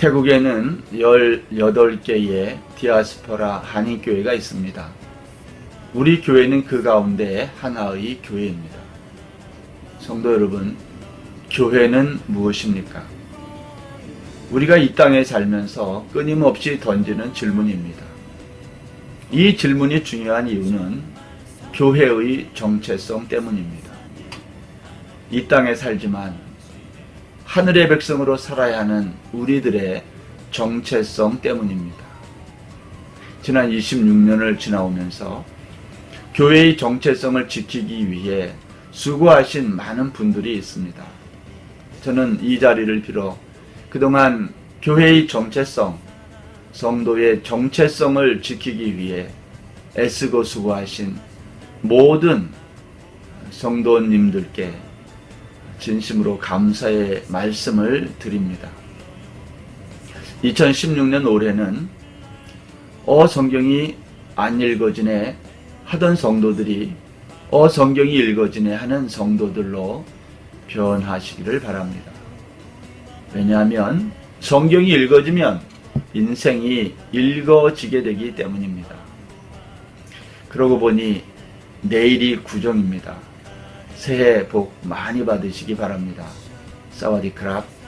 태국에는 18개의 디아스포라 한인교회가 있습니다. 우리 교회는 그 가운데 하나의 교회입니다. 성도 여러분, 교회는 무엇입니까? 우리가 이 땅에 살면서 끊임없이 던지는 질문입니다. 이 질문이 중요한 이유는 교회의 정체성 때문입니다. 이 땅에 살지만 하늘의 백성으로 살아야 하는 우리들의 정체성 때문입니다. 지난 26년을 지나오면서 교회의 정체성을 지키기 위해 수고하신 많은 분들이 있습니다. 저는 이 자리를 빌어 그동안 교회의 정체성, 성도의 정체성을 지키기 위해 애쓰고 수고하신 모든 성도님들께 진심으로 감사의 말씀을 드립니다. 2016년 올해는 어 성경이 안 읽어지네 하던 성도들이 어 성경이 읽어지네 하는 성도들로 변하시기를 바랍니다. 왜냐하면 성경이 읽어지면 인생이 읽어지게 되기 때문입니다. 그러고 보니 내일이 구정입니다. 새해 복 많이 받으시기 바랍니다. 사와디크랍